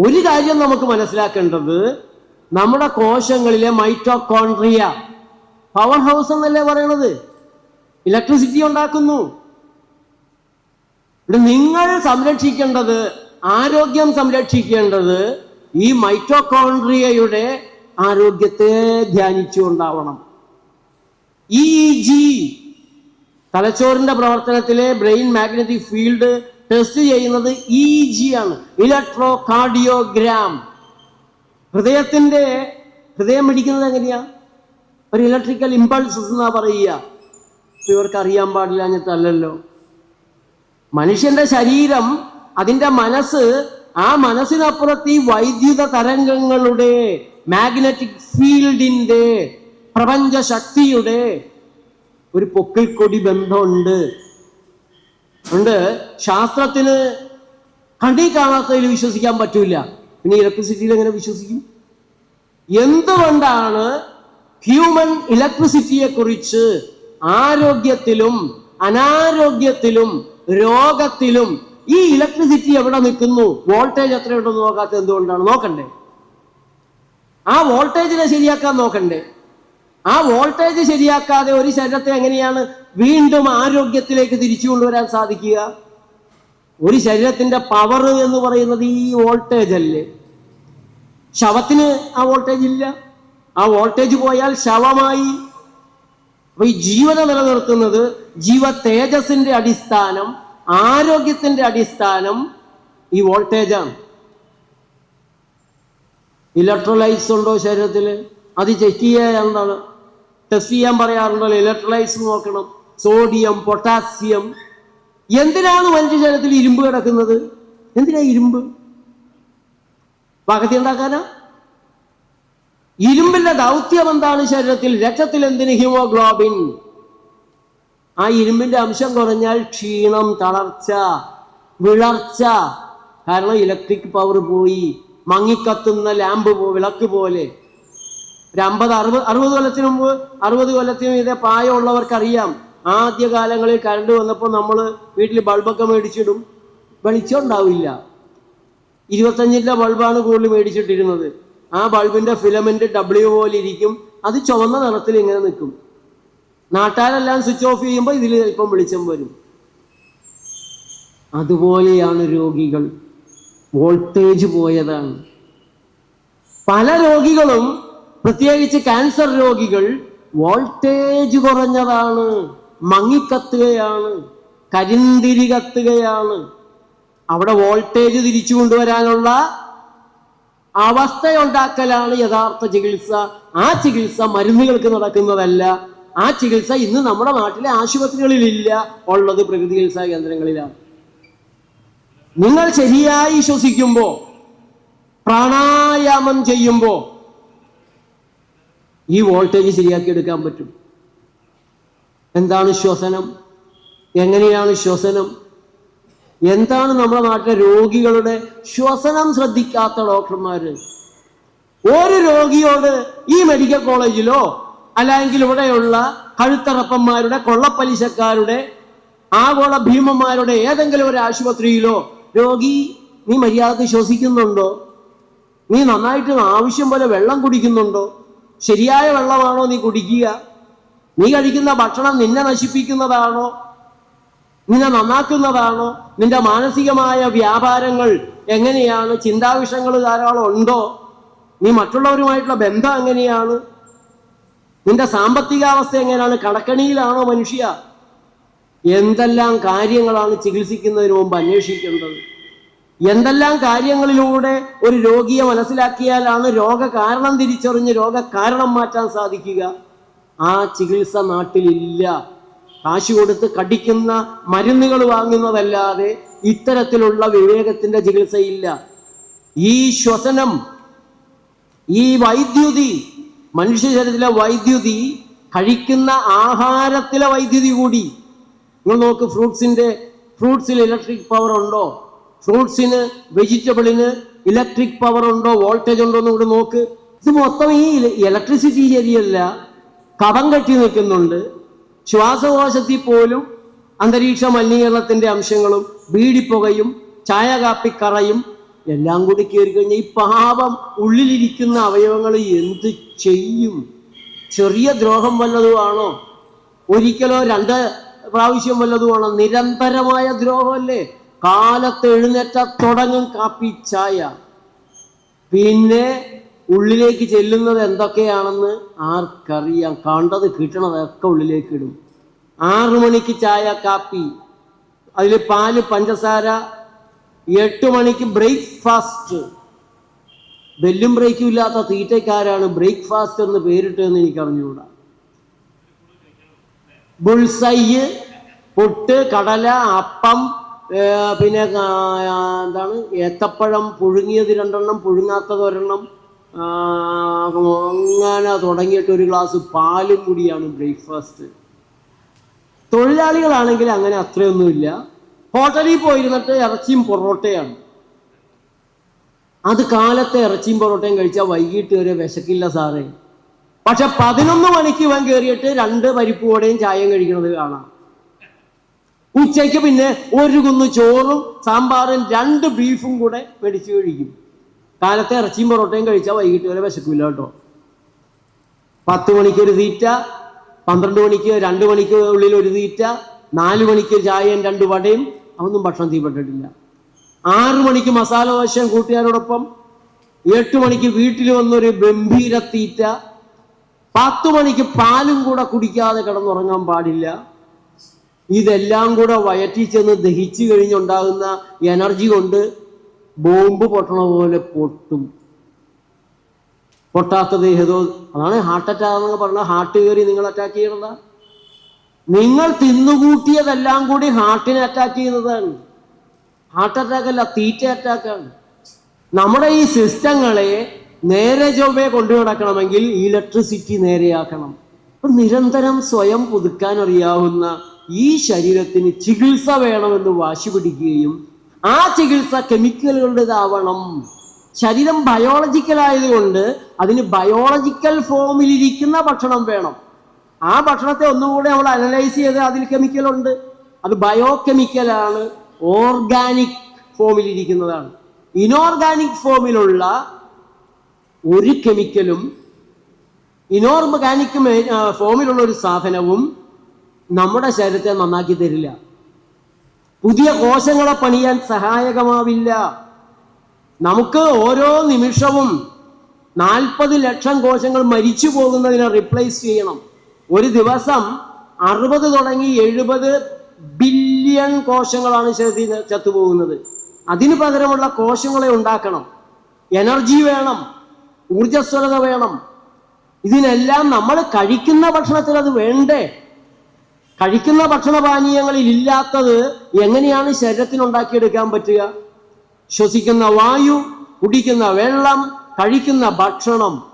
ഒരു കാര്യം നമുക്ക് മനസ്സിലാക്കേണ്ടത് നമ്മുടെ കോശങ്ങളിലെ മൈറ്റോകോൺട്രിയ പവർ ഹൗസ് എന്നല്ലേ പറയണത്? ഇലക്ട്രിസിറ്റി ഉണ്ടാക്കുന്നു. നിങ്ങൾ സംരക്ഷിക്കേണ്ടത് ആരോഗ്യം സംരക്ഷിക്കേണ്ടത് ഈ മൈറ്റോകോൺട്രിയയുടെ ആരോഗ്യത്തെ ധ്യാനിച്ചുകൊണ്ടാവണം. ഇ ജി തലച്ചോറിന്റെ പ്രവർത്തനത്തിലെ ബ്രെയിൻ മാഗ്നറ്റിക് ഫീൽഡ് ടെസ്റ്റ് ചെയ്യുന്നത് ഇ ജി ആണ്. ഇലക്ട്രോ കാർഡിയോഗ്രാം ഹൃദയത്തിന്റെ ഹൃദയം പിടിക്കുന്നത് എങ്ങനെയാ? ഒരു ഇലക്ട്രിക്കൽ ഇമ്പൾസസ് എന്നാ പറയുക. ഇവർക്ക് അറിയാൻ പാടില്ലാഞ്ഞിട്ടല്ലല്ലോ മനുഷ്യന്റെ ശരീരം അതിന്റെ മനസ്സ് ആ മനസ്സിനപ്പുറത്ത് ഈ വൈദ്യുത തരംഗങ്ങളുടെ മാഗ്നറ്റിക് ഫീൽഡിന്റെ പ്രപഞ്ച ശക്തിയുടെ ഒരു പൊക്കിൾക്കൊടി ബന്ധമുണ്ട്. ഉണ്ട്. ശാസ്ത്രത്തിന് കണ്ടി കാണാത്തതിൽ വിശ്വസിക്കാൻ പറ്റൂല. പിന്നെ ഇലക്ട്രിസിറ്റിയിൽ എങ്ങനെ വിശ്വസിക്കും? എന്തുകൊണ്ടാണ് ഹ്യൂമൻ ഇലക്ട്രിസിറ്റിയെ കുറിച്ച് ആരോഗ്യത്തിലും അനാരോഗ്യത്തിലും രോഗത്തിലും ഈ ഇലക്ട്രിസിറ്റി എവിടെ നിൽക്കുന്നു? വോൾട്ടേജ് എത്രയുണ്ടെന്ന് നോക്കാത്ത എന്തുകൊണ്ടാണ്? നോക്കണ്ടേ. ആ വോൾട്ടേജിനെ ശരിയാക്കാൻ നോക്കണ്ടേ. ആ വോൾട്ടേജ് ശരിയാക്കാതെ ഒരു ശരീരത്തെ എങ്ങനെയാണ് വീണ്ടും ആരോഗ്യത്തിലേക്ക് തിരിച്ചു കൊണ്ടുവരാൻ സാധിക്കുക? ഒരു ശരീരത്തിന്റെ പവർ എന്ന് പറയുന്നത് ഈ വോൾട്ടേജ് അല്ലേ? ശവത്തിന് ആ വോൾട്ടേജ് ഇല്ല. ആ വോൾട്ടേജ് പോയാൽ ശവമായി അപ്പൊ ഈ ജീവന നിലനിർത്തുന്നത് ജീവ തേജസിന്റെ അടിസ്ഥാനം ആരോഗ്യത്തിന്റെ അടിസ്ഥാനം ഈ വോൾട്ടേജാണ്. ഇലക്ട്രോലൈറ്റ്സ് ഉണ്ടോ ശരീരത്തിൽ അത് ചെക്ക് ചെയ്യാൻ എന്താണ് ടെസ്റ്റ് ചെയ്യാൻ പറയാറുണ്ടല്ലോ ഇലക്ട്രോലൈറ്റ്സ് നോക്കണം. സോഡിയം പൊട്ടാസ്യം എന്തിനാണ് മനുഷ്യശരീരത്തിൽ ഇരുമ്പ് കിടക്കുന്നത്? എന്തിനാ ഇരുമ്പ്? പകതി ഉണ്ടാക്കാനാ ഇരുമ്പിന്റെ ദൗത്യം എന്താണ് ശരീരത്തിൽ? രക്തത്തിൽ എന്തിന് ഹീമോഗ്ലോബിൻ ആ ഇരുമ്പിന്റെ അംശം കുറഞ്ഞാൽ ക്ഷീണം തളർച്ച വിളർച്ച. കാരണം ഇലക്ട്രിക് പവർ പോയി. മങ്ങിക്കത്തുന്ന ലാമ്പ് വിളക്ക് പോലെ. ഒരു അമ്പത് അറുപത് അറുപത് കൊല്ലത്തിന് മുമ്പ് അറുപത് കൊല്ലത്തിന് ഇതേ പ്രായമുള്ളവർക്കറിയാം. ആദ്യ കാലങ്ങളിൽ കരണ്ട് വന്നപ്പോൾ നമ്മൾ വീട്ടിൽ ബൾബൊക്കെ മേടിച്ചിടും. വെളിച്ചം ഉണ്ടാവില്ല ഇരുപത്തഞ്ചിന്റെ ബൾബാണ് കൂടുതൽ മേടിച്ചിട്ടിരുന്നത്. ആ ബൾബിന്റെ ഫിലമെന്റ് ഡബ്ല്യു പോലെ ഇരിക്കും. അത് ചുവന്ന നിറത്തിൽ ഇങ്ങനെ നിൽക്കും. നാട്ടാരെല്ലാം സ്വിച്ച് ഓഫ് ചെയ്യുമ്പോൾ ഇതിൽ ചിലപ്പം വെളിച്ചം വരും. അതുപോലെയാണ് രോഗികൾ. വോൾട്ടേജ് പോയതാണ്. പല രോഗികളും പ്രത്യേകിച്ച് ക്യാൻസർ രോഗികൾ വോൾട്ടേജ് കുറഞ്ഞതാണ് മങ്ങിക്കത്തുകയാണ് കരിന്തിരി കത്തുകയാണ്. അവിടെ വോൾട്ടേജ് തിരിച്ചു കൊണ്ടുവരാനുള്ള അവസ്ഥയുണ്ടാക്കലാണ് യഥാർത്ഥ ചികിത്സ. ആ ചികിത്സ മരുന്നുകൾക്ക് നടക്കുന്നതല്ല. ആ ചികിത്സ ഇന്ന് നമ്മുടെ നാട്ടിലെ ആശുപത്രികളിലില്ല. ഉള്ളത് പ്രകൃതി ചികിത്സാ കേന്ദ്രങ്ങളിലാണ്. നിങ്ങൾ ശരിയായി ശ്വസിക്കുമ്പോ പ്രാണായാമം ചെയ്യുമ്പോ ഈ വോൾട്ടേജ് ശരിയാക്കി എടുക്കാൻ പറ്റും. എന്താണ് ശ്വസനം? എങ്ങനെയാണ് ശ്വസനം? എന്താണ് നമ്മുടെ നാട്ടിലെ രോഗികളുടെ ശ്വസനം ശ്രദ്ധിക്കാത്ത ഡോക്ടർമാര്? ഒരു രോഗിയോട് ഈ മെഡിക്കൽ കോളേജിലോ അല്ലെങ്കിൽ ഇവിടെയുള്ള കഴുത്തറപ്പന്മാരുടെ കൊള്ളപ്പലിശക്കാരുടെ ആഗോള ഭീമന്മാരുടെ ഏതെങ്കിലും ഒരു ആശുപത്രിയിലോ രോഗി നീ മര്യാദയ്ക്ക് ശ്വസിക്കുന്നുണ്ടോ? നീ നന്നായിട്ട് ആവശ്യം പോലെ വെള്ളം കുടിക്കുന്നുണ്ടോ? ശരിയായ വെള്ളമാണോ നീ കുടിക്കുക? നീ കഴിക്കുന്ന ഭക്ഷണം നിന്നെ നശിപ്പിക്കുന്നതാണോ? നിന്നെ നന്നാക്കുന്നതാണോ? നിന്റെ മാനസികമായ വ്യാപാരങ്ങൾ എങ്ങനെയാണ്? ചിന്താവിഷങ്ങൾ ധാരാളം ഉണ്ടോ? നീ മറ്റുള്ളവരുമായിട്ടുള്ള ബന്ധം എങ്ങനെയാണ്? നിന്റെ സാമ്പത്തികാവസ്ഥ എങ്ങനെയാണ്? കടക്കണിയിലാണോ മനുഷ്യ? എന്തെല്ലാം കാര്യങ്ങളാണ് ചികിത്സിക്കുന്നതിന് മുമ്പ് അന്വേഷിക്കേണ്ടത്? എന്തെല്ലാം കാര്യങ്ങളിലൂടെ ഒരു രോഗിയെ മനസ്സിലാക്കിയാലാണ് രോഗകാരണം തിരിച്ചറിഞ്ഞ് രോഗകാരണം മാറ്റാൻ സാധിക്കുക? ആ ചികിത്സ നാട്ടിലില്ല. കാശ് കൊടുത്ത് കടിക്കുന്ന മരുന്നുകൾ വാങ്ങുന്നതല്ലാതെ ഇത്തരത്തിലുള്ള വിവേകത്തിന്റെ ചികിത്സയില്ല. ഈ ശ്വസനം ഈ വൈദ്യുതി മനുഷ്യ ശരീരത്തിലെ വൈദ്യുതി കഴിക്കുന്ന ആഹാരത്തിലെ വൈദ്യുതി കൂടി. നിങ്ങൾ നോക്ക് ഫ്രൂട്ട്സിന്റെ ഫ്രൂട്ട്സിൽ ഇലക്ട്രിക് പവർ ഉണ്ടോ? ഫ്രൂട്ട്സിന് വെജിറ്റബിളിന് ഇലക്ട്രിക് പവർ ഉണ്ടോ വോൾട്ടേജ് ഉണ്ടോ എന്ന് കൂടെ നോക്ക്. ഇത് മൊത്തം ഈ ഇലക്ട്രിസിറ്റി ശരിയല്ല കടം കെട്ടി നിൽക്കുന്നുണ്ട്. ശ്വാസകോശത്തിൽ പോലും അന്തരീക്ഷ മലിനീകരണത്തിന്റെ അംശങ്ങളും ബീഡിപ്പുകയും ചായ കാപ്പിക്കറയും എല്ലാം കൂടി കയറി കഴിഞ്ഞാൽ ഈ പാപം ഉള്ളിലിരിക്കുന്ന അവയവങ്ങൾ എന്ത് ചെയ്യും? ചെറിയ ദ്രോഹം വല്ലതുമാണോ? ഒരിക്കലോ രണ്ട് പ്രാവശ്യം വല്ലതുമാണോ? നിരന്തരമായ ദ്രോഹമല്ലേ? കാലത്ത് എഴുന്നേറ്റ തുടങ്ങും കാപ്പി ചായ. പിന്നെ ഉള്ളിലേക്ക് ചെല്ലുന്നത് എന്തൊക്കെയാണെന്ന് ആർക്കറിയാം. കണ്ടത് കിട്ടണതൊക്കെ ഉള്ളിലേക്ക് ഇടും. ആറു മണിക്ക് ചായ കാപ്പി. അതിൽ പാൽ പഞ്ചസാര. എട്ട് മണിക്ക് ബ്രേക്ക്ഫാസ്റ്റ്. ബെല്ലും ബ്രേക്കും ഇല്ലാത്ത തീറ്റക്കാരാണ് ബ്രേക്ക്ഫാസ്റ്റ് എന്ന് പേരിട്ടതെന്ന് എനിക്ക് അറിഞ്ഞുകൂടാ ബുൾസൈ പുട്ട് കടല അപ്പം പിന്നെ എന്താണ് ഏത്തപ്പഴം പുഴുങ്ങിയത് രണ്ടെണ്ണം പുഴുങ്ങാത്തത് ഒരെണ്ണം. അങ്ങനെ തുടങ്ങിയിട്ട് ഒരു ഗ്ലാസ് പാലും കൂടിയാണ് ബ്രേക്ക്ഫാസ്റ്റ്. തൊഴിലാളികളാണെങ്കിൽ അങ്ങനെ അത്രയൊന്നുമില്ല. ഹോട്ടലിൽ പോയിരുന്നിട്ട് ഇറച്ചിയും പൊറോട്ടയാണ്. അത് കാലത്തെ ഇറച്ചിയും പൊറോട്ടയും കഴിച്ചാൽ വൈകിട്ട് വരെ വിശക്കില്ല സാറേ. പക്ഷെ പതിനൊന്ന് മണിക്ക് ഇവൻ കയറിയിട്ട് രണ്ട് പരിപ്പ് വടയും ചായയും കഴിക്കുന്നത് കാണാം. ഉച്ചയ്ക്ക് പിന്നെ ഒരു കുന്ന് ചോറും സാമ്പാറും രണ്ട് ബീഫും കൂടെ മേടിച്ച് കഴിക്കും. കാലത്തെ ഇറച്ചിയും പൊറോട്ടയും കഴിച്ചാൽ വൈകിട്ട് വരെ വിശക്കില്ല കേട്ടോ. പത്ത് മണിക്ക് ഒരു തീറ്റ പന്ത്രണ്ട് മണിക്ക് രണ്ട് മണിക്ക് ഉള്ളിൽ ഒരു തീറ്റ നാല് മണിക്ക് ചായയും രണ്ട് വടയും അതൊന്നും ഭക്ഷണം തീപ്പെട്ടിട്ടില്ല. ആറ് മണിക്ക് മസാല ദോശയും കൂട്ടുകാരോടൊപ്പം എട്ട് മണിക്ക് വീട്ടിൽ വന്നൊരു ഗംഭീര തീറ്റ പത്ത് മണിക്ക് പാലും കൂടെ കുടിക്കാതെ കിടന്നുറങ്ങാൻ പാടില്ല. ഇതെല്ലാം കൂടെ വയറ്റി ചെന്ന് ദഹിച്ചു കഴിഞ്ഞുണ്ടാകുന്ന എനർജി കൊണ്ട് ബോംബ് പൊട്ടണ പോലെ പൊട്ടും. പൊട്ടാത്ത ദേഹതോ അതാണ് ഹാർട്ട് അറ്റാക്ക് എന്നൊക്കെ പറഞ്ഞാൽ ഹാർട്ട് കയറി നിങ്ങൾ അറ്റാക്ക് ചെയ്യണതാ. നിങ്ങൾ തിന്നുകൂട്ടിയതെല്ലാം കൂടി ഹാർട്ടിനെ അറ്റാക്ക് ചെയ്യുന്നതാണ്. ഹാർട്ട് അറ്റാക്ക് അല്ല തീറ്റ അറ്റാക്കാണ് നമ്മുടെ ഈ സിസ്റ്റങ്ങളെ നേരെ ചൊവ്വേ കൊണ്ടു നടക്കണമെങ്കിൽ ഇലക്ട്രിസിറ്റി നേരെയാക്കണം. നിരന്തരം സ്വയം പുതുക്കാൻ അറിയാവുന്ന ഈ ശരീരത്തിന് ചികിത്സ വേണമെന്ന് വാശി പിടിക്കുകയും ആ ചികിത്സ കെമിക്കലുകളുടേതാവണം. ശരീരം ബയോളജിക്കൽ ആയതുകൊണ്ട് അതിന് ബയോളജിക്കൽ ഫോമിലിരിക്കുന്ന ഭക്ഷണം വേണം. ആ ഭക്ഷണത്തെ ഒന്നുകൂടെ നമ്മൾ അനലൈസ് ചെയ്ത് അതിൽ കെമിക്കൽ ഉണ്ട് അത് ബയോ കെമിക്കലാണ് ഓർഗാനിക് ഫോമിലിരിക്കുന്നതാണ്. ഇനോർഗാനിക് ഫോമിലുള്ള ഒരു കെമിക്കലും ഇനോർഗാനിക് ഫോമിലുള്ള ഒരു സാധനവും നമ്മുടെ ശരീരത്തെ നന്നാക്കി തരില്ല. പുതിയ കോശങ്ങളെ പണിയാൻ സഹായകമാവില്ല. നമുക്ക് ഓരോ നിമിഷവും നാൽപ്പത് ലക്ഷം കോശങ്ങൾ മരിച്ചു പോകുന്നതിനെ റിപ്ലേസ് ചെയ്യണം. ഒരു ദിവസം അറുപത് തുടങ്ങി എഴുപത് ബില്യൺ കോശങ്ങളാണ് ശരീരത്തിൽ ചത്തുപോകുന്നത്. അതിനു പകരമുള്ള കോശങ്ങളെ ഉണ്ടാക്കണം. എനർജി വേണം. ഊർജസ്വലത വേണം. ഇതിനെല്ലാം നമ്മൾ കഴിക്കുന്ന ഭക്ഷണത്തിൽ അത് വേണ്ടേ? കഴിക്കുന്ന ഭക്ഷണപാനീയങ്ങളിൽ ഇല്ലാത്തത് എങ്ങനെയാണ് ശരീരത്തിന് ഉണ്ടാക്കിയെടുക്കാൻ പറ്റുക? ശ്വസിക്കുന്ന വായു കുടിക്കുന്ന വെള്ളം കഴിക്കുന്ന ഭക്ഷണം